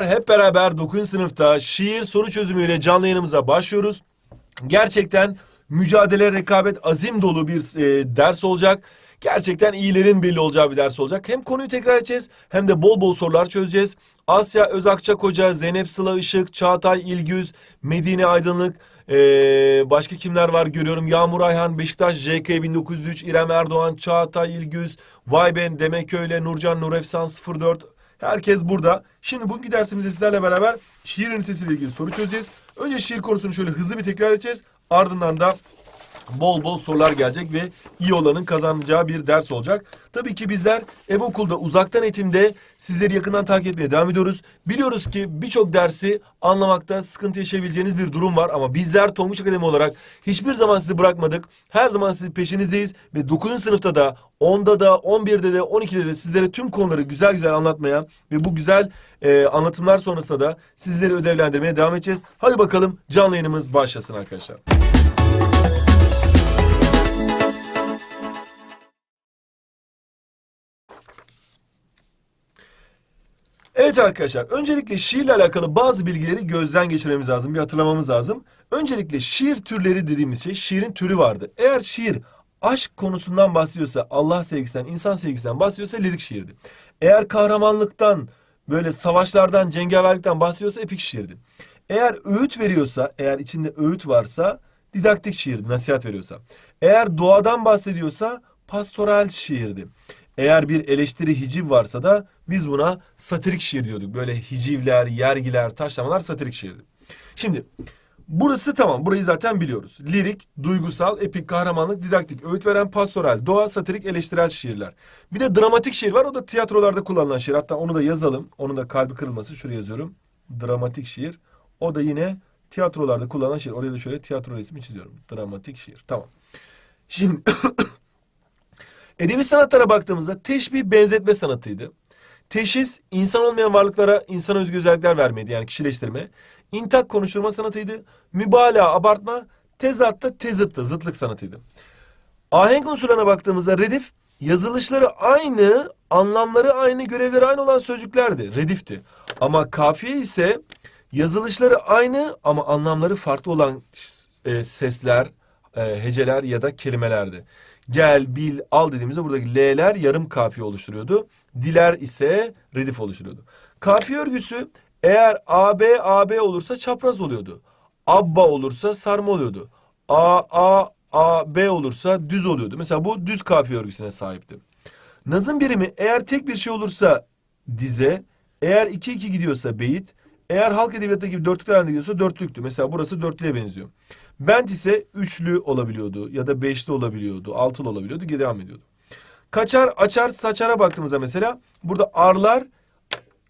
Hep beraber 9. sınıfta şiir soru çözümüyle canlı yayınımıza başlıyoruz. Gerçekten mücadele, rekabet, azim dolu bir e, ders olacak. Gerçekten iyilerin belli olacağı bir ders olacak. Hem konuyu tekrar edeceğiz hem de bol bol sorular çözeceğiz. Asya Özakçak Hoca, Zeynep Sıla Işık, Çağatay İlgüz, Medine Aydınlık, e, başka kimler var görüyorum. Yağmur Ayhan, Beşiktaş, JK 1903, İrem Erdoğan, Çağatay İlgüz, Vay Ben, Demek Öyle, Nurcan Nurefsan 04, Herkes burada. Şimdi bugünkü dersimizde sizlerle beraber şiir ünitesiyle ilgili soru çözeceğiz. Önce şiir konusunu şöyle hızlı bir tekrar edeceğiz. Ardından da bol bol sorular gelecek ve iyi olanın kazanacağı bir ders olacak. Tabii ki bizler ev okulda uzaktan eğitimde sizleri yakından takip etmeye devam ediyoruz. Biliyoruz ki birçok dersi anlamakta sıkıntı yaşayabileceğiniz bir durum var ama bizler Tonguç Akademi olarak hiçbir zaman sizi bırakmadık. Her zaman sizin peşinizdeyiz ve 9. sınıfta da 10'da da 11'de de 12'de de sizlere tüm konuları güzel güzel anlatmaya ve bu güzel e, anlatımlar sonrasında da sizleri ödevlendirmeye devam edeceğiz. Hadi bakalım canlı yayınımız başlasın arkadaşlar. Evet arkadaşlar, öncelikle şiirle alakalı bazı bilgileri gözden geçirmemiz lazım, bir hatırlamamız lazım. Öncelikle şiir türleri dediğimiz şey, şiirin türü vardı. Eğer şiir aşk konusundan bahsediyorsa, Allah sevgisinden, insan sevgisinden bahsediyorsa lirik şiirdi. Eğer kahramanlıktan, böyle savaşlardan, cengaverlikten bahsediyorsa epik şiirdi. Eğer öğüt veriyorsa, eğer içinde öğüt varsa didaktik şiirdi, nasihat veriyorsa. Eğer doğadan bahsediyorsa pastoral şiirdi. Eğer bir eleştiri hiciv varsa da biz buna satirik şiir diyorduk. Böyle hicivler, yergiler, taşlamalar satirik şiirdi. Şimdi burası tamam. Burayı zaten biliyoruz. Lirik, duygusal, epik, kahramanlık, didaktik, öğüt veren, pastoral, doğa, satirik, eleştirel şiirler. Bir de dramatik şiir var. O da tiyatrolarda kullanılan şiir. Hatta onu da yazalım. Onun da kalbi kırılması. Şuraya yazıyorum. Dramatik şiir. O da yine tiyatrolarda kullanılan şiir. Oraya da şöyle tiyatro resmi çiziyorum. Dramatik şiir. Tamam. Şimdi Edebi sanatlara baktığımızda teşbih benzetme sanatıydı. Teşhis insan olmayan varlıklara insan özgü özellikler vermeydi yani kişileştirme. İntak konuşturma sanatıydı. Mübalağa abartma tezatta tezıttı zıtlık sanatıydı. Ahenk unsurlarına baktığımızda redif yazılışları aynı, anlamları aynı, görevleri aynı olan sözcüklerdi. Redifti. Ama kafiye ise yazılışları aynı ama anlamları farklı olan e, sesler, e, heceler ya da kelimelerdi. Gel, bil, al dediğimizde buradaki L'ler yarım kafiye oluşturuyordu. Diler ise redif oluşturuyordu. Kafiye örgüsü eğer AB, AB olursa çapraz oluyordu. Abba olursa sarma oluyordu. A, A, olursa düz oluyordu. Mesela bu düz kafiye örgüsüne sahipti. Nazım birimi eğer tek bir şey olursa dize, eğer iki iki gidiyorsa beyit, eğer halk edebiyatı gibi dörtlükler halinde gidiyorsa dörtlüktü. Mesela burası dörtlüye benziyor. Bent ise üçlü olabiliyordu ya da beşli olabiliyordu, altılı olabiliyordu, devam ediyordu. Kaçar, açar, saçara baktığımızda mesela burada arlar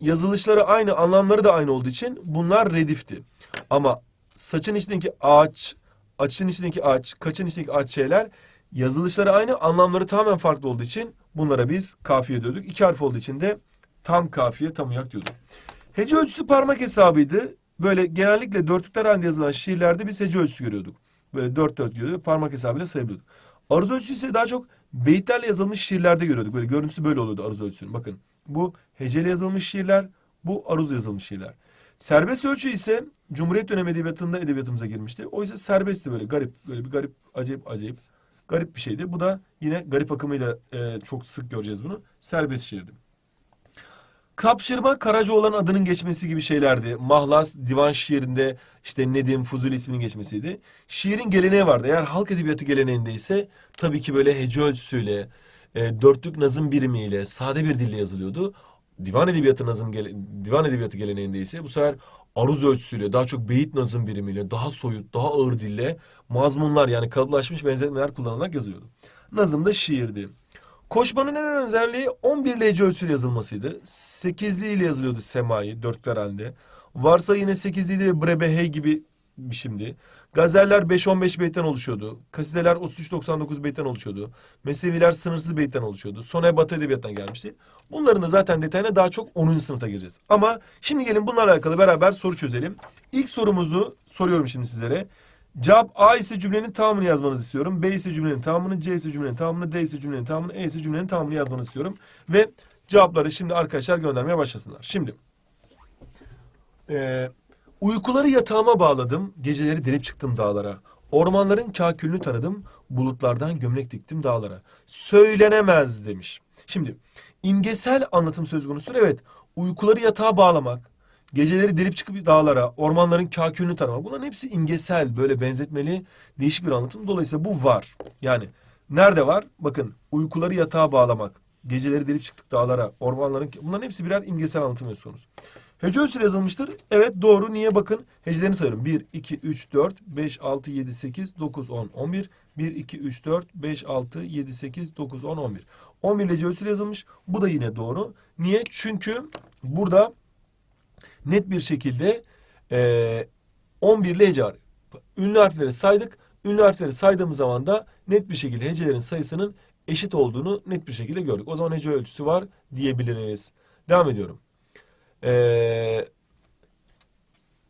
yazılışları aynı, anlamları da aynı olduğu için bunlar redifti. Ama saçın içindeki ağaç, açın içindeki ağaç, kaçın içindeki ağaç şeyler yazılışları aynı, anlamları tamamen farklı olduğu için bunlara biz kafiye diyorduk. İki harf olduğu için de tam kafiye, tam uyak diyorduk. Hece ölçüsü parmak hesabıydı. Böyle genellikle dörtlükler halinde yazılan şiirlerde biz hece ölçüsü görüyorduk. Böyle dört dört görüyorduk. Parmak hesabıyla sayabiliyorduk. Aruz ölçüsü ise daha çok beyitlerle yazılmış şiirlerde görüyorduk. Böyle görüntüsü böyle oluyordu aruz ölçüsünün. Bakın bu heceli yazılmış şiirler, bu aruz yazılmış şiirler. Serbest ölçü ise Cumhuriyet dönemi edebiyatında edebiyatımıza girmişti. O ise serbestti böyle garip, böyle bir garip, acayip acayip garip bir şeydi. Bu da yine garip akımıyla e, çok sık göreceğiz bunu. Serbest şiirdi. Kapşırma Karacaoğlan adının geçmesi gibi şeylerdi. Mahlas divan şiirinde işte Nedim Fuzuli isminin geçmesiydi. Şiirin geleneği vardı. Eğer halk edebiyatı geleneğinde ise tabii ki böyle hece ölçüsüyle, e, dörtlük nazım birimiyle, sade bir dille yazılıyordu. Divan edebiyatı nazım divan edebiyatı geleneğinde ise bu sefer aruz ölçüsüyle, daha çok beyit nazım birimiyle, daha soyut, daha ağır dille mazmunlar yani kalıplaşmış benzetmeler kullanılarak yazılıyordu. Nazım da şiirdi. Koşmanın en önemli özelliği 11 hece ölçüsüyle yazılmasıydı. 8'li ile yazılıyordu semai dörtler halinde. Varsa yine 8'li ile brebehe gibi biçimdi. Gazeller 5-15 beytten oluşuyordu. Kasideler 33-99 beytten oluşuyordu. Meseviler sınırsız beytten oluşuyordu. Sonra Batı Edebiyat'tan gelmişti. Bunların da zaten detayına daha çok 10. sınıfta gireceğiz. Ama şimdi gelin bunlarla alakalı beraber soru çözelim. İlk sorumuzu soruyorum şimdi sizlere. Cevap A ise cümlenin tamamını yazmanızı istiyorum. B ise cümlenin tamamını, C ise cümlenin tamamını, D ise cümlenin tamamını, E ise cümlenin tamamını yazmanızı istiyorum. Ve cevapları şimdi arkadaşlar göndermeye başlasınlar. Şimdi Ee, uykuları yatağıma bağladım, geceleri delip çıktım dağlara. Ormanların kakülünü taradım, bulutlardan gömlek diktim dağlara. Söylenemez demiş. Şimdi imgesel anlatım söz konusu. Evet, uykuları yatağa bağlamak, geceleri delip çıkıp dağlara, ormanların kakülünü taramak. Bunların hepsi imgesel, böyle benzetmeli, değişik bir anlatım. Dolayısıyla bu var. Yani nerede var? Bakın, uykuları yatağa bağlamak, geceleri delip çıktık dağlara, ormanların... Bunların hepsi birer imgesel anlatım konusu. Hece usulü yazılmıştır. Evet doğru. Niye bakın? Hecelerini sayıyorum. 1, 2, 3, 4, 5, 6, 7, 8, 9, 10, 11. 1, 2, 3, 4, 5, 6, 7, 8, 9, 10, 11. 11 hece usulü yazılmış. Bu da yine doğru. Niye? Çünkü burada net bir şekilde eee 11 ile hece var. Ünlü harfleri saydık. Ünlü harfleri saydığımız zaman da net bir şekilde hecelerin sayısının eşit olduğunu net bir şekilde gördük. O zaman hece ölçüsü var diyebiliriz. Devam ediyorum. Ee,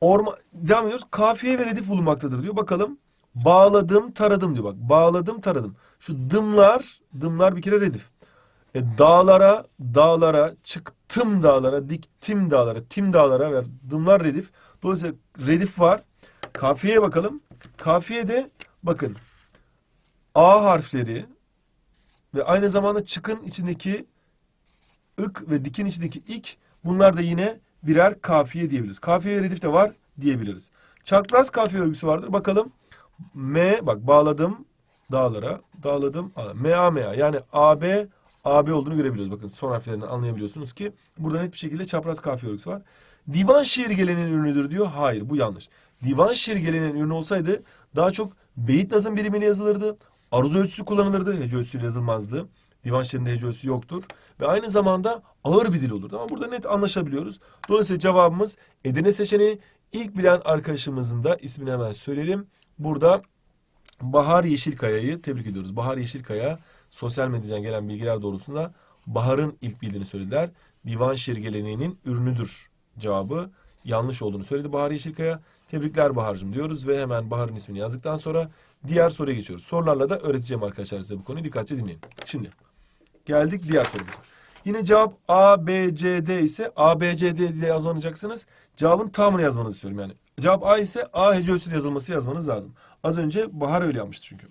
orma, devam ediyoruz. Kafiye ve redif bulunmaktadır diyor. Bakalım. Bağladım, taradım diyor. Bak bağladım, taradım. Şu dımlar, dımlar bir kere redif. E, dağlara, dağlara, çıktım dağlara, diktim dağlara, tim dağlara ver. Dımlar redif. Dolayısıyla redif var. Kafiyeye bakalım. Kafiyede bakın A harfleri ve aynı zamanda çıkın içindeki ık ve dikin içindeki ik bunlar da yine birer kafiye diyebiliriz. Kafiye redif de var diyebiliriz. Çapraz kafiye örgüsü vardır. Bakalım M bak bağladım dağlara dağladım M A M A yani A B A B olduğunu görebiliyoruz. Bakın son harflerinden anlayabiliyorsunuz ki burada net bir şekilde çapraz kafiye örgüsü var. Divan şiir geleneğinin ürünüdür diyor. Hayır bu yanlış. Divan şiir geleneğinin ürünü olsaydı daha çok beyit nazım birimiyle yazılırdı. Aruz ölçüsü kullanılırdı. Hece ölçüsüyle yazılmazdı. Divan şiirinde hece ölçüsü yoktur. Ve aynı zamanda ağır bir dil olurdu. Ama burada net anlaşabiliyoruz. Dolayısıyla cevabımız Edirne seçeneği. İlk bilen arkadaşımızın da ismini hemen söyleyelim. Burada Bahar Yeşilkaya'yı tebrik ediyoruz. Bahar Yeşilkaya sosyal medyadan gelen bilgiler doğrultusunda Bahar'ın ilk bildiğini söylediler. Divan şiir geleneğinin ürünüdür cevabı yanlış olduğunu söyledi Bahar Yeşilkaya. Tebrikler Bahar'cığım diyoruz ve hemen Bahar'ın ismini yazdıktan sonra diğer soruya geçiyoruz. Sorularla da öğreteceğim arkadaşlar size bu konuyu. Dikkatli dinleyin. Şimdi geldik diğer sorumuza. Yine cevap A, B, C, D ise A, B, C, D diye yazmayacaksınız. Cevabın tamamını yazmanızı istiyorum yani. Cevap A ise A hece yazılması yazmanız lazım. Az önce Bahar öyle yapmıştı çünkü.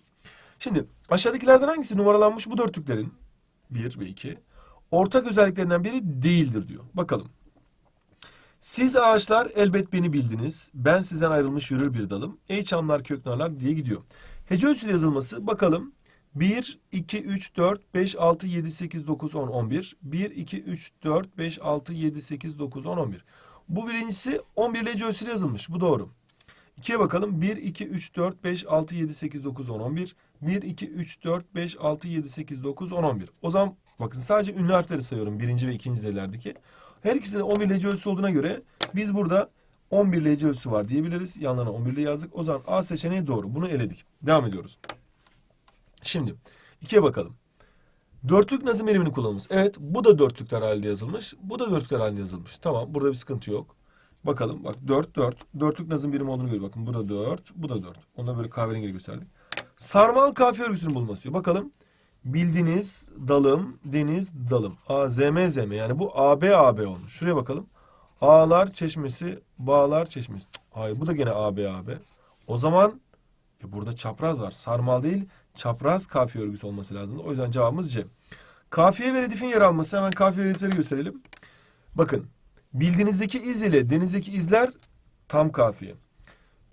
Şimdi aşağıdakilerden hangisi numaralanmış bu dörtlüklerin? Bir ve iki. Ortak özelliklerinden biri değildir diyor. Bakalım. Siz ağaçlar elbet beni bildiniz. Ben sizden ayrılmış yürür bir dalım. Ey çamlar köknarlar diye gidiyor. Hece ölçüsü yazılması bakalım. 1, 2, 3, 4, 5, 6, 7, 8, 9, 10, 11. 1, 2, 3, 4, 5, 6, 7, 8, 9, 10, 11. Bu birincisi 11 ile hece ölçüsü yazılmış. Bu doğru. 2'ye bakalım. 1, 2, 3, 4, 5, 6, 7, 8, 9, 10, 11. 1, 2, 3, 4, 5, 6, 7, 8, 9, 10, 11. O zaman bakın sadece ünlü harfleri sayıyorum. Birinci ve ikinci dizelerdeki. Her ikisi de 11 hece ölçüsü olduğuna göre biz burada 11 hece ölçüsü var diyebiliriz. Yanlarına 11 ile yazdık. O zaman A seçeneği doğru. Bunu eledik. Devam ediyoruz. Şimdi ikiye bakalım. Dörtlük nazım erimini kullanımız. Evet bu da dörtlükler halinde yazılmış. Bu da dörtlükler halinde yazılmış. Tamam burada bir sıkıntı yok. Bakalım bak 4 4. Dörtlük nazım birimi olduğunu görüyoruz. Bakın bu da 4, bu da 4. Onu da böyle kahverengi gösterdik. Sarmal kafiye örgüsünün bulunması diyor. Bakalım. Bildiniz dalım, deniz dalım. A, Z, M, Z, M. Yani bu A, B, A, B olmuş. Şuraya bakalım. Ağlar çeşmesi, bağlar çeşmesi. Hayır bu da gene A, B, A, B. O zaman e, burada çapraz var. Sarmal değil, çapraz kafiye örgüsü olması lazım. O yüzden cevabımız C. Kafiye ve redifin yer alması. Hemen kafiye ve gösterelim. Bakın. Bildiğinizdeki iz ile denizdeki izler tam kafiye.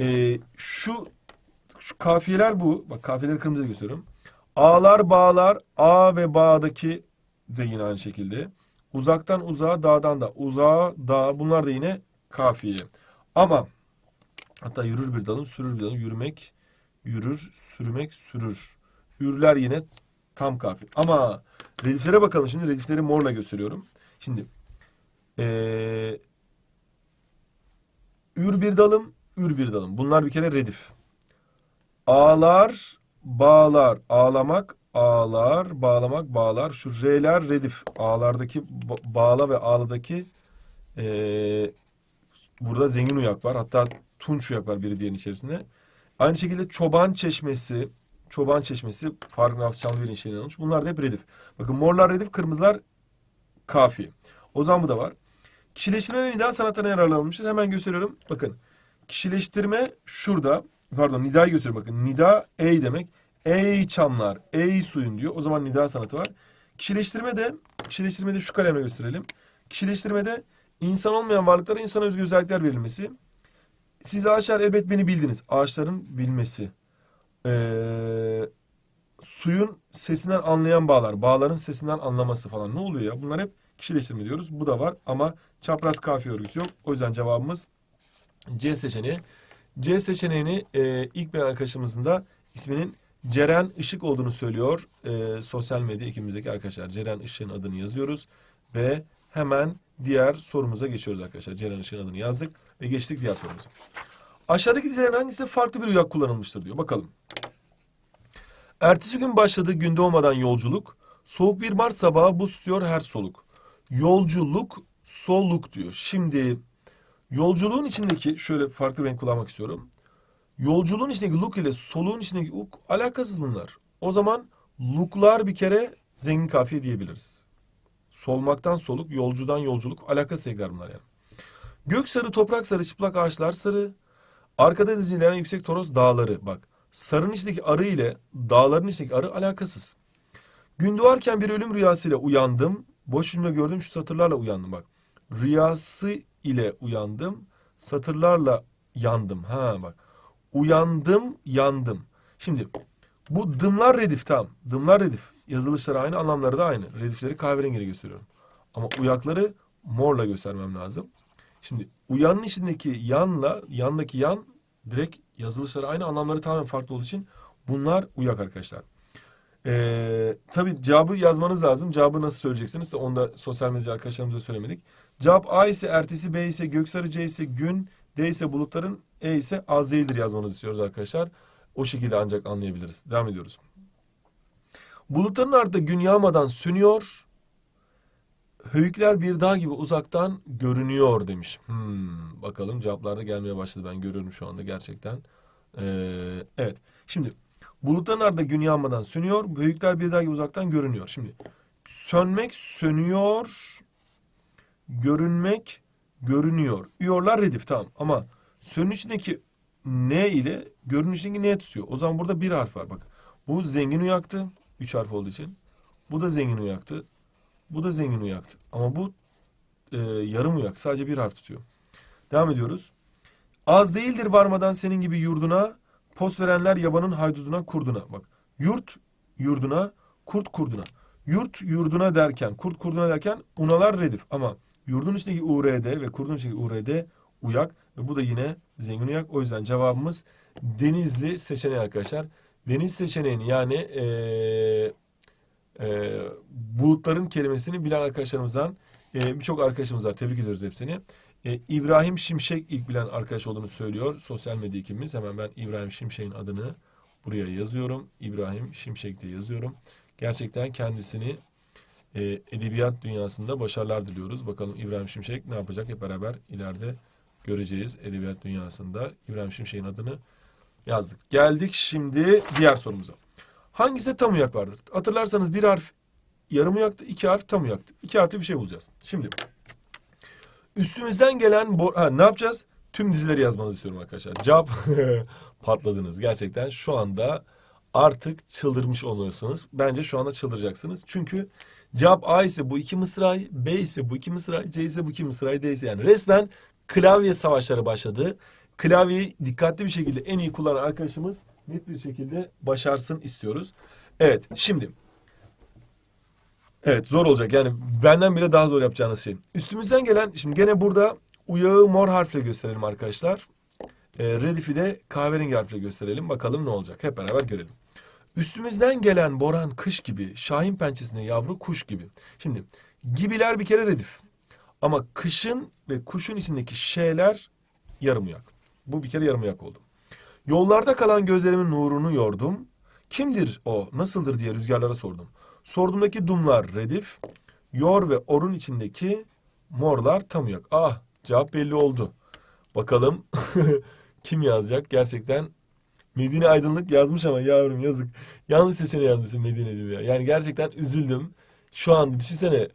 Ee, şu, şu kafiyeler bu. Bak kafiyeleri kırmızı gösteriyorum. Ağlar bağlar A ve bağdaki de yine aynı şekilde. Uzaktan uzağa dağdan da uzağa dağ bunlar da yine kafiye. Ama hatta yürür bir dalım sürür bir dalım yürümek yürür sürmek sürür. Ürler yine tam kafiye. Ama rediflere bakalım şimdi redifleri morla gösteriyorum. Şimdi ee, ür bir dalım ür bir dalım. Bunlar bir kere redif. Ağlar Bağlar, ağlamak, ağlar, bağlamak, bağlar. Şu R'ler redif. A'lardaki ba- bağla ve ağladaki eee, burada zengin uyak var. Hatta tunç uyak var biri diğerinin içerisinde. Aynı şekilde çoban çeşmesi, çoban çeşmesi farklı alçalı bir şeyden olmuş. Bunlar da hep redif. Bakın morlar redif, kırmızılar kafi. O zaman bu da var. Kişileştirme ve nida sanatlarına yararlanılmıştır. Hemen gösteriyorum. Bakın. Kişileştirme şurada. Pardon nidayı gösteriyorum bakın. Nida ey demek. Ey çamlar, ey suyun diyor. O zaman nida sanatı var. Kişileştirme de, kişileştirme de şu kalemle gösterelim. Kişileştirme de insan olmayan varlıklara insana özgü özellikler verilmesi. Siz ağaçlar elbet beni bildiniz. Ağaçların bilmesi. Ee, suyun sesinden anlayan bağlar. Bağların sesinden anlaması falan. Ne oluyor ya? Bunlar hep kişileştirme diyoruz. Bu da var ama çapraz kafiye örgüsü yok. O yüzden cevabımız C seçeneği. C seçeneğini e, ilk bir arkadaşımızın da isminin Ceren Işık olduğunu söylüyor. E, sosyal medya ekibimizdeki arkadaşlar. Ceren Işık'ın adını yazıyoruz ve hemen diğer sorumuza geçiyoruz arkadaşlar. Ceren Işık'ın adını yazdık ve geçtik diğer sorumuza. Aşağıdaki dizilerin hangisinde farklı bir uyak kullanılmıştır diyor. Bakalım. Ertesi gün başladı günde olmadan yolculuk. Soğuk bir Mart sabahı buz tutuyor her soluk. Yolculuk, soluk diyor. Şimdi yolculuğun içindeki şöyle farklı renk kullanmak istiyorum. Yolculuğun içindeki look ile soluğun içindeki uk alakasız bunlar. O zaman look'lar bir kere zengin kafiye diyebiliriz. Solmaktan soluk, yolcudan yolculuk alakasız ekler bunlar yani. Gök sarı, toprak sarı, çıplak ağaçlar sarı. Arkada dizilenen yüksek toros dağları. Bak sarının içindeki arı ile dağların içindeki arı alakasız. Gün doğarken bir ölüm rüyasıyla uyandım. Boş gördüm şu satırlarla uyandım bak. Rüyası ile uyandım. Satırlarla yandım. Ha bak. Uyandım, yandım. Şimdi bu dımlar redif tamam. Dımlar redif. Yazılışları aynı, anlamları da aynı. Redifleri kahverengiyle gösteriyorum. Ama uyakları morla göstermem lazım. Şimdi uyanın içindeki yanla, yandaki yan direkt yazılışları aynı, anlamları tamamen farklı olduğu için bunlar uyak arkadaşlar. Ee, tabii cevabı yazmanız lazım. Cevabı nasıl söyleyeceksiniz? Onu da sosyal medya arkadaşlarımıza söylemedik. Cevap A ise ertesi, B ise göksarı, C ise gün, D ise bulutların, E ise az değildir yazmanızı istiyoruz arkadaşlar. O şekilde ancak anlayabiliriz. Devam ediyoruz. Bulutların ardında gün yağmadan sönüyor. Höyükler bir dağ gibi uzaktan görünüyor demiş. Hmm, bakalım cevaplar da gelmeye başladı. Ben görüyorum şu anda gerçekten. Ee, evet. Şimdi bulutların ardında gün yağmadan sönüyor. Höyükler bir dağ gibi uzaktan görünüyor. Şimdi sönmek sönüyor. Görünmek görünüyor. Üyorlar redif tamam ama sönün içindeki ne ile görünün içindeki ne tutuyor? O zaman burada bir harf var bak. Bu zengin uyaktı. Üç harf olduğu için. Bu da zengin uyaktı. Bu da zengin uyaktı. Ama bu e, yarım uyak. Sadece bir harf tutuyor. Devam ediyoruz. Az değildir varmadan senin gibi yurduna, post verenler yabanın hayduduna, kurduna. Bak yurt yurduna, kurt kurduna. Yurt yurduna derken, kurt kurduna derken unalar redif. Ama yurdun içindeki URD ve kurdun içindeki URD uyak. Ve bu da yine zengin uyak. O yüzden cevabımız Denizli seçeneği arkadaşlar. Deniz seçeneğini yani eee e, bulutların kelimesini bilen arkadaşlarımızdan e, birçok arkadaşımız var. Tebrik ediyoruz hepsini. E, İbrahim Şimşek ilk bilen arkadaş olduğunu söylüyor. Sosyal medya ekibimiz. Hemen ben İbrahim Şimşek'in adını buraya yazıyorum. İbrahim Şimşek diye yazıyorum. Gerçekten kendisini e, edebiyat dünyasında başarılar diliyoruz. Bakalım İbrahim Şimşek ne yapacak hep beraber ileride göreceğiz. Edebiyat dünyasında İbrahim Şimşek'in adını yazdık. Geldik şimdi diğer sorumuza. Hangisi tam uyak vardır? Hatırlarsanız bir harf yarım uyaktı, iki harf tam uyaktı. İki harfli bir şey bulacağız. Şimdi üstümüzden gelen bo ha, ne yapacağız? Tüm dizileri yazmanızı istiyorum arkadaşlar. Cevap patladınız. Gerçekten şu anda artık çıldırmış olmalısınız. Bence şu anda çıldıracaksınız. Çünkü cevap A ise bu iki mısray, B ise bu iki mısray, C ise bu iki mısray, D ise yani resmen klavye savaşları başladı. Klavyeyi dikkatli bir şekilde en iyi kullanan arkadaşımız net bir şekilde başarsın istiyoruz. Evet şimdi evet zor olacak yani benden bile daha zor yapacağınız şey. Üstümüzden gelen şimdi gene burada uyağı mor harfle gösterelim arkadaşlar. E, redifi de kahverengi harfle gösterelim. Bakalım ne olacak. Hep beraber görelim. Üstümüzden gelen boran kış gibi, şahin pençesinde yavru kuş gibi. Şimdi gibiler bir kere redif. Ama kışın ve kuşun içindeki şeyler yarım uyak. Bu bir kere yarım uyak oldu. Yollarda kalan gözlerimin nurunu yordum. Kimdir o, nasıldır diye rüzgarlara sordum. Sorduğumdaki dumlar redif, yor ve orun içindeki morlar tam uyak. Ah, cevap belli oldu. Bakalım kim yazacak? Gerçekten Medine Aydınlık yazmış ama yavrum yazık. Yanlış seçeneği yazmışsın Medine'cim ya. Yani gerçekten üzüldüm. Şu an düşünsene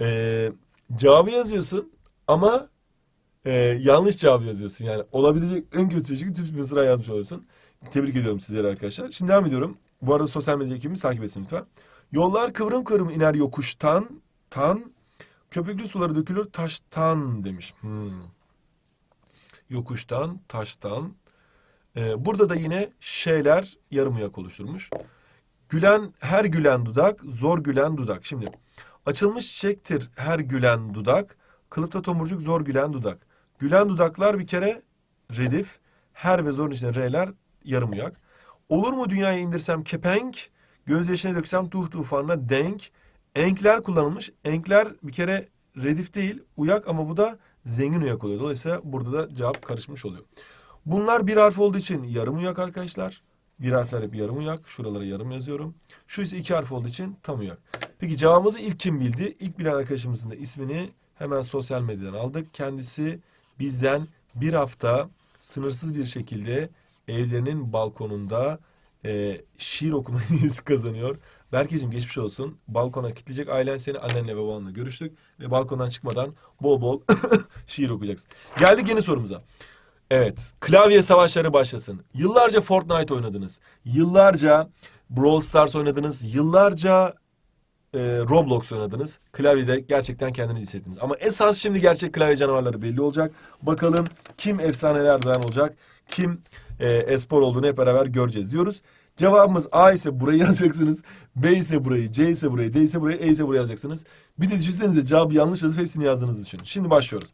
eee cevabı yazıyorsun Ama e, yanlış cevabı yazıyorsun. Yani olabilecek en kötü çünkü tüm mısra yazmış oluyorsun. Tebrik ediyorum sizleri arkadaşlar. Şimdi devam ediyorum. Bu arada sosyal medya ekibimiz takip etsin lütfen. Yollar kıvrım kıvrım iner yokuştan, tan, köpüklü suları dökülür taştan demiş. Hmm. Yokuştan, taştan. Ee, burada da yine şeyler yarım yak oluşturmuş. Gülen her gülen dudak, zor gülen dudak. Şimdi açılmış çiçektir her gülen dudak, kılıfta tomurcuk zor gülen dudak. Gülen dudaklar bir kere redif, her ve zorun içinde R'ler yarım uyak. Olur mu dünyaya indirsem kepenk, gözyaşına döksem tuh tufanına denk. Enkler kullanılmış. Enkler bir kere redif değil, uyak ama bu da zengin uyak oluyor. Dolayısıyla burada da cevap karışmış oluyor. Bunlar bir harf olduğu için yarım uyak arkadaşlar. Bir harfler hep yarım uyak. Şuralara yarım yazıyorum. Şu ise iki harf olduğu için tam uyak. Peki cevabımızı ilk kim bildi? İlk bilen arkadaşımızın da ismini hemen sosyal medyadan aldık. Kendisi bizden bir hafta sınırsız bir şekilde evlerinin balkonunda e, şiir okuma hediyesi kazanıyor. Berkeciğim geçmiş olsun. Balkona kilitleyecek ailen seni annenle ve babanla görüştük. Ve balkondan çıkmadan bol bol şiir okuyacaksın. Geldik yeni sorumuza. Evet, klavye savaşları başlasın. Yıllarca Fortnite oynadınız. Yıllarca Brawl Stars oynadınız. Yıllarca e, Roblox oynadınız. Klavyede gerçekten kendinizi hissettiniz. Ama esas şimdi gerçek klavye canavarları belli olacak. Bakalım kim efsanelerden olacak, kim e, espor olduğunu hep beraber göreceğiz diyoruz. Cevabımız A ise burayı yazacaksınız. B ise burayı, C ise burayı, D ise burayı, E ise burayı yazacaksınız. Bir de düşünsenize cevabı yanlış yazıp hepsini yazdığınızı düşünün. Şimdi başlıyoruz.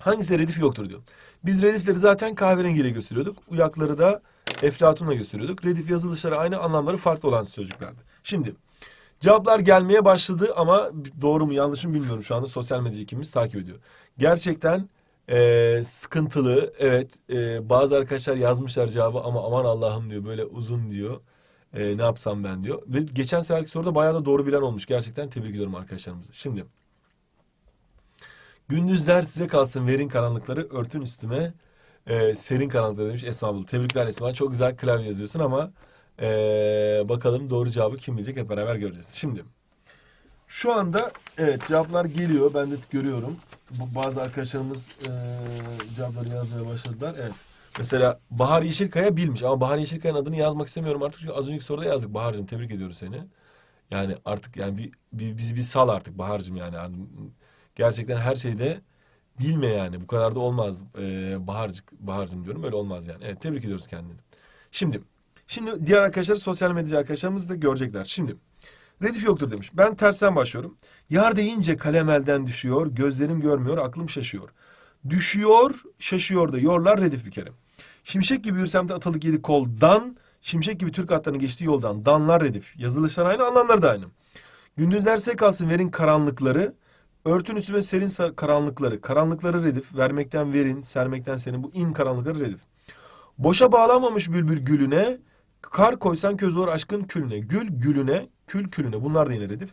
Hangisi redif yoktur diyor. Biz redifleri zaten kahverengiyle gösteriyorduk. Uyakları da eflatunla gösteriyorduk. Redif yazılışları aynı anlamları farklı olan sözcüklerdi. Şimdi cevaplar gelmeye başladı ama doğru mu yanlış mı bilmiyorum şu anda sosyal medya ekibimiz takip ediyor. Gerçekten eee, sıkıntılı. Evet eee, bazı arkadaşlar yazmışlar cevabı ama aman Allah'ım diyor böyle uzun diyor. Eee, ne yapsam ben diyor. Ve geçen seferki soruda bayağı da doğru bilen olmuş. Gerçekten tebrik ediyorum arkadaşlarımızı. Şimdi Gündüzler size kalsın verin karanlıkları örtün üstüme e, serin karanlıkları demiş Esma Bulut. Tebrikler Esma çok güzel klavye yazıyorsun ama e, bakalım doğru cevabı kim bilecek hep beraber göreceğiz. Şimdi şu anda evet cevaplar geliyor ben de görüyorum. Bazı arkadaşlarımız e, cevapları yazmaya başladılar. Evet. Mesela Bahar Yeşilkaya bilmiş ama Bahar Yeşilkaya'nın adını yazmak istemiyorum artık çünkü az önceki soruda yazdık. Bahar'cığım tebrik ediyoruz seni. Yani artık yani bir, bir bizi bir sal artık Bahar'cığım yani. yani gerçekten her şeyde bilme yani. Bu kadar da olmaz. Ee, Baharcık, Bahar'cığım diyorum öyle olmaz yani. Evet tebrik ediyoruz kendini. Şimdi şimdi diğer arkadaşlar sosyal medya arkadaşlarımız da görecekler. Şimdi redif yoktur demiş. Ben tersten başlıyorum. Yar deyince kalem elden düşüyor. Gözlerim görmüyor, aklım şaşıyor. Düşüyor, şaşıyor da yorlar redif bir kere. Şimşek gibi bir semte atılık yedi koldan, şimşek gibi Türk atlarının geçtiği yoldan. Danlar redif. Yazılışlar aynı, anlamları da aynı. Gündüzler kalsın verin karanlıkları. Örtün üstüme serin karanlıkları. Karanlıkları redif. Vermekten verin, sermekten senin. Bu in karanlıkları redif. Boşa bağlanmamış bülbül gülüne. Kar koysan köz olur aşkın külüne. Gül gülüne, kül külüne. Bunlar da yine redif.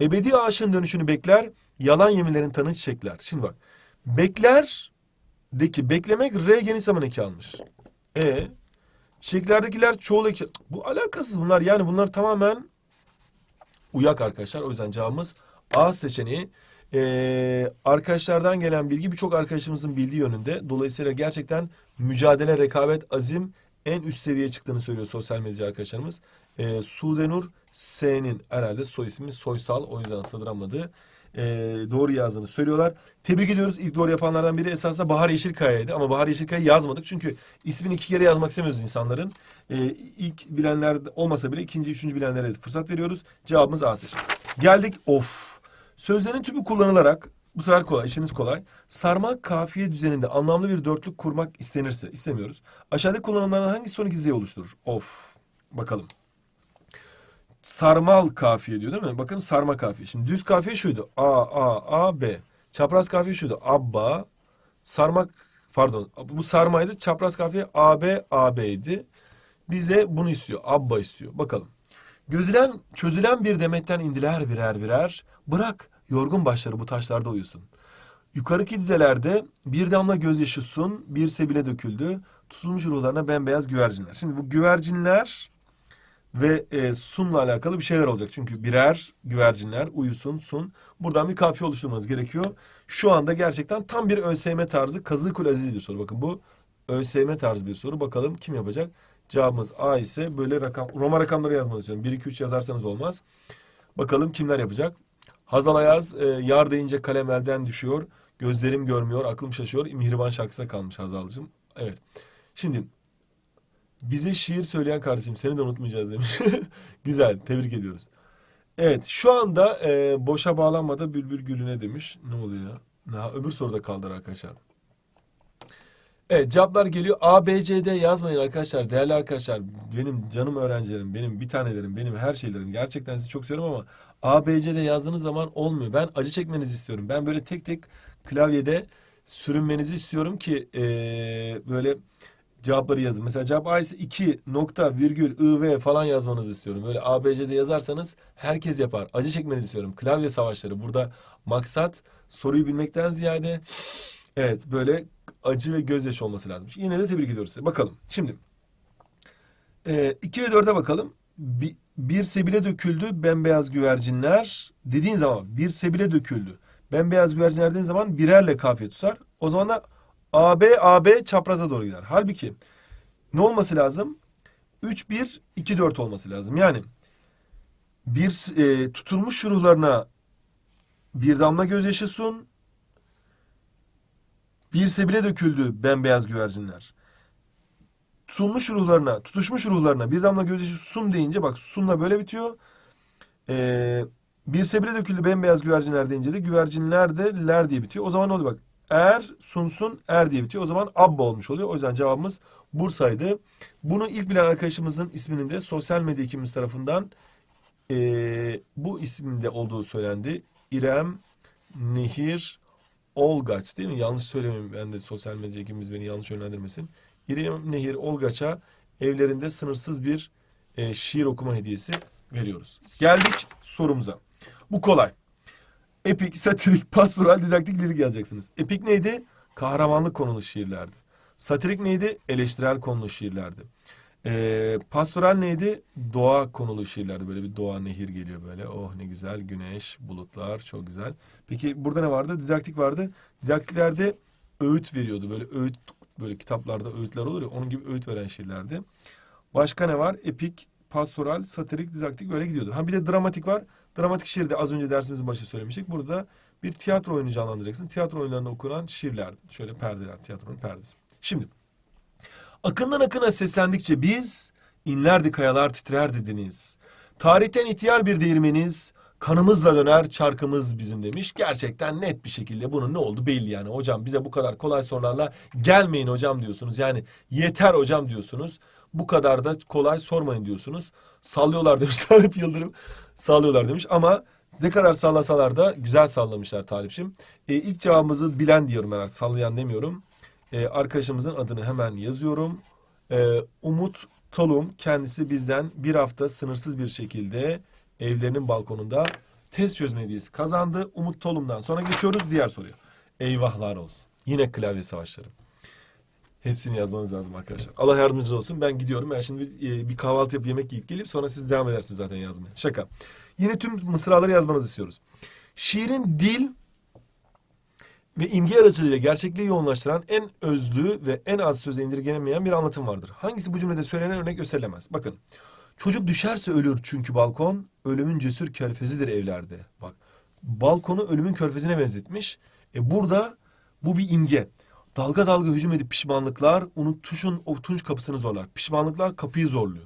Ebedi aşığın dönüşünü bekler. Yalan yeminlerin tanı çiçekler. Şimdi bak. Bekler de ki beklemek R geniş zaman eki almış. E çiçeklerdekiler çoğul eki. Bu alakasız bunlar. Yani bunlar tamamen uyak arkadaşlar. O yüzden cevabımız A seçeneği. Ee, arkadaşlardan gelen bilgi birçok arkadaşımızın bildiği yönünde. Dolayısıyla gerçekten mücadele, rekabet, azim en üst seviyeye çıktığını söylüyor sosyal medya arkadaşlarımız. Ee, Sudenur S'nin herhalde soy ismi Soysal o yüzden sığdıramadı. Ee, doğru yazdığını söylüyorlar. Tebrik ediyoruz. İlk doğru yapanlardan biri esasında Bahar Yeşilkaya'ydı. Ama Bahar Yeşilkaya yazmadık. Çünkü ismini iki kere yazmak istemiyoruz insanların. Ee, ilk bilenler olmasa bile ikinci, üçüncü bilenlere fırsat veriyoruz. Cevabımız A seçeneği. Geldik of. Sözlerin tümü kullanılarak bu sefer kolay, işiniz kolay. Sarmak kafiye düzeninde anlamlı bir dörtlük kurmak istenirse, istemiyoruz. Aşağıdaki kullanımlardan hangisi son iki dizeyi oluşturur? Of. Bakalım. Sarmal kafiye diyor değil mi? Bakın sarma kafiye. Şimdi düz kafiye şuydu. A, A, A, B. Çapraz kafiye şuydu. Abba. Sarmak, pardon. Bu sarmaydı. Çapraz kafiye A, B, A, B'ydi. Bize bunu istiyor. Abba istiyor. Bakalım. Gözülen, çözülen bir demetten indiler birer birer. Bırak yorgun başları bu taşlarda uyusun. Yukarıki dizelerde bir damla gözyaşı sun, bir sebile döküldü. Tutulmuş ruhlarına bembeyaz güvercinler. Şimdi bu güvercinler ve e, sunla alakalı bir şeyler olacak. Çünkü birer güvercinler uyusun, sun. Buradan bir kafiye oluşturmanız gerekiyor. Şu anda gerçekten tam bir ÖSYM tarzı kazıkul aziz bir soru. Bakın bu ÖSYM tarzı bir soru. Bakalım kim yapacak? Cevabımız A ise böyle rakam Roma rakamları yazmanızı istiyorum. 1 2 3 yazarsanız olmaz. Bakalım kimler yapacak? Hazal Ayaz e, yar deyince kalem elden düşüyor. Gözlerim görmüyor, aklım şaşıyor. Mihriban şarkısına kalmış Hazal'cığım. Evet. Şimdi bize şiir söyleyen kardeşim seni de unutmayacağız demiş. Güzel, tebrik ediyoruz. Evet, şu anda e, boşa bağlanmada bülbül gülüne demiş. Ne oluyor ya? Ha, öbür soruda kaldı arkadaşlar. Evet, cevaplar geliyor. A, B, C, D yazmayın arkadaşlar. Değerli arkadaşlar, benim canım öğrencilerim, benim bir tanelerim, benim her şeylerim. Gerçekten sizi çok seviyorum ama A, B, C, D yazdığınız zaman olmuyor. Ben acı çekmenizi istiyorum. Ben böyle tek tek klavyede sürünmenizi istiyorum ki eee, böyle cevapları yazın. Mesela cevap A ise 2 nokta virgül I V falan yazmanızı istiyorum. Böyle A, B, C, D yazarsanız herkes yapar. Acı çekmenizi istiyorum. Klavye savaşları. Burada maksat soruyu bilmekten ziyade evet böyle acı ve gözyaşı olması lazım. Yine de tebrik ediyoruz size. Bakalım. Şimdi 2 ve 4'e bakalım. Bir, sebile döküldü bembeyaz güvercinler dediğin zaman bir sebile döküldü. Bembeyaz güvercinler dediğin zaman birerle kafiye tutar. O zaman da AB AB çapraza doğru gider. Halbuki ne olması lazım? 3 1 2 4 olması lazım. Yani bir e, tutulmuş ruhlarına bir damla gözyaşı sun. Bir sebile döküldü bembeyaz güvercinler. Tutulmuş ruhlarına, tutuşmuş ruhlarına bir damla gözyaşı sun deyince bak sunla böyle bitiyor. Ee, bir sebile döküldü bembeyaz güvercinler deyince de güvercinler de ler diye bitiyor. O zaman ne oluyor bak? Er, sunsun, er diye bitiyor. O zaman abba olmuş oluyor. O yüzden cevabımız Bursa'ydı. Bunu ilk bilen arkadaşımızın isminin de sosyal medya ekibimiz tarafından ee, bu isimde olduğu söylendi. İrem Nehir Olgaç değil mi? Yanlış söylemeyeyim ben de sosyal medya ekibimiz beni yanlış yönlendirmesin. İrem Nehir Olgaç'a evlerinde sınırsız bir e, şiir okuma hediyesi veriyoruz. Geldik sorumuza. Bu kolay. Epik, satirik, pastoral, didaktik, lirik yazacaksınız. Epik neydi? Kahramanlık konulu şiirlerdi. Satirik neydi? Eleştirel konulu şiirlerdi. Ee, pastoral neydi? Doğa konulu şiirlerdi. Böyle bir doğa nehir geliyor böyle. Oh ne güzel güneş, bulutlar çok güzel. Peki burada ne vardı? Didaktik vardı. Didaktiklerde öğüt veriyordu. Böyle öğüt böyle kitaplarda öğütler olur ya onun gibi öğüt veren şiirlerdi. Başka ne var? Epik, pastoral, satirik, didaktik böyle gidiyordu. Ha bir de dramatik var. Dramatik şiirde az önce dersimizin başında söylemiştik. Burada bir tiyatro oyunu canlandıracaksın. Tiyatro oyunlarında okunan şiirler. Şöyle perdeler, tiyatronun perdesi. Şimdi akından akına seslendikçe biz inlerdi kayalar titrerdi deniz. Tarihten ihtiyar bir değirmeniz kanımızla döner çarkımız bizim demiş. Gerçekten net bir şekilde bunun ne oldu belli yani. Hocam bize bu kadar kolay sorularla gelmeyin hocam diyorsunuz. Yani yeter hocam diyorsunuz. Bu kadar da kolay sormayın diyorsunuz. Sallıyorlar demiş Talip Yıldırım. Sallıyorlar demiş ama ne kadar sallasalar da güzel sallamışlar Talip'ciğim. E, ilk cevabımızı bilen diyorum ben sallayan demiyorum. E, arkadaşımızın adını hemen yazıyorum. E, Umut Talum kendisi bizden bir hafta sınırsız bir şekilde evlerinin balkonunda test çözme hediyesi kazandı. Umut Tolum'dan sonra geçiyoruz diğer soruya. Eyvahlar olsun. Yine klavye savaşları. Hepsini yazmanız lazım arkadaşlar. Allah yardımcınız olsun. Ben gidiyorum. Ben şimdi e, bir kahvaltı yapıp yemek yiyip gelip sonra siz devam edersiniz zaten yazmaya. Şaka. Yine tüm mısraları yazmanızı istiyoruz. Şiirin dil ve imge aracılığıyla gerçekliği yoğunlaştıran en özlü ve en az söze indirgenemeyen bir anlatım vardır. Hangisi bu cümlede söylenen örnek gösterilemez? Bakın. Çocuk düşerse ölür çünkü balkon ölümün cesur körfezidir evlerde. Bak balkonu ölümün körfezine benzetmiş. E burada bu bir imge. Dalga dalga hücum edip pişmanlıklar unutuşun o tunç kapısını zorlar. Pişmanlıklar kapıyı zorluyor.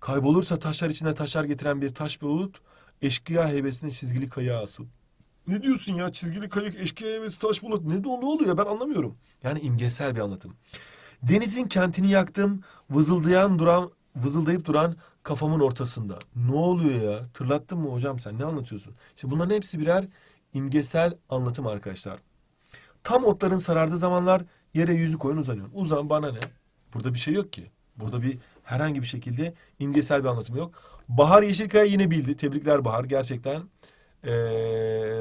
Kaybolursa taşlar içine taşlar getiren bir taş bulut eşkıya heybesine çizgili kayığa asıl. Ne diyorsun ya çizgili kayık eşkıya heybesi taş bulut ne, ne oluyor ben anlamıyorum. Yani imgesel bir anlatım. Denizin kentini yaktım vızıldayan duran vızıldayıp duran kafamın ortasında. Ne oluyor ya? Tırlattın mı hocam sen? Ne anlatıyorsun? İşte bunların hepsi birer imgesel anlatım arkadaşlar. Tam otların sarardığı zamanlar yere yüzü koyun uzanıyorum. Uzan bana ne? Burada bir şey yok ki. Burada bir herhangi bir şekilde imgesel bir anlatım yok. Bahar Yeşilkaya yine bildi. Tebrikler Bahar. Gerçekten eee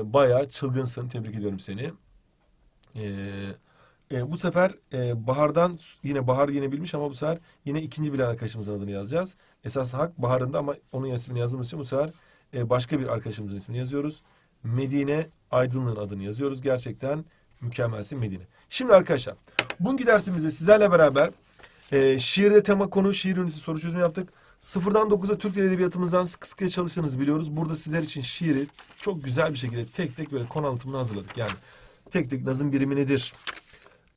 bayağı çılgınsın. Tebrik ediyorum seni. Eee e, bu sefer e, Bahar'dan yine Bahar yine bilmiş ama bu sefer yine ikinci bilen arkadaşımızın adını yazacağız. Esas hak Bahar'ın da ama onun ismini yazdığımız için bu sefer e, başka bir arkadaşımızın ismini yazıyoruz. Medine Aydınlık'ın adını yazıyoruz. Gerçekten mükemmelsin Medine. Şimdi arkadaşlar bugünkü dersimizde sizlerle beraber e, şiirde tema konu, şiir ünitesi soru çözümü yaptık. Sıfırdan 9'a Türk Dili Edebiyatımızdan sıkı sıkıya çalıştığınızı biliyoruz. Burada sizler için şiiri çok güzel bir şekilde tek tek böyle konu anlatımını hazırladık. Yani tek tek nazım birimi nedir?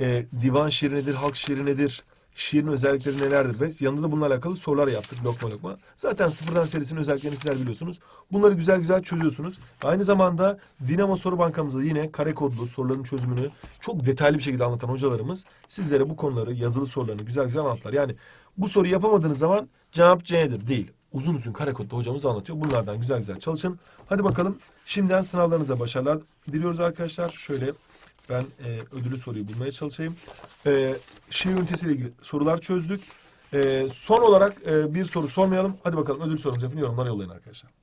E, divan şiiri nedir? Halk şiiri nedir? Şiirin özellikleri nelerdir? Ve yanında da bununla alakalı sorular yaptık lokma lokma. Zaten sıfırdan serisinin özelliklerini sizler biliyorsunuz. Bunları güzel güzel çözüyorsunuz. Aynı zamanda Dinamo Soru Bankamızda yine kare kodlu soruların çözümünü çok detaylı bir şekilde anlatan hocalarımız sizlere bu konuları, yazılı sorularını güzel güzel anlattılar. Yani bu soruyu yapamadığınız zaman cevap C'dir değil. Uzun uzun kare kodlu hocamız anlatıyor. Bunlardan güzel güzel çalışın. Hadi bakalım şimdiden sınavlarınıza başarılar diliyoruz arkadaşlar. Şöyle ben e, ödülü soruyu bulmaya çalışayım. E, şiir ünitesiyle ilgili sorular çözdük. E, son olarak e, bir soru sormayalım. Hadi bakalım ödül sorumuzu yapın yorumlara yollayın arkadaşlar.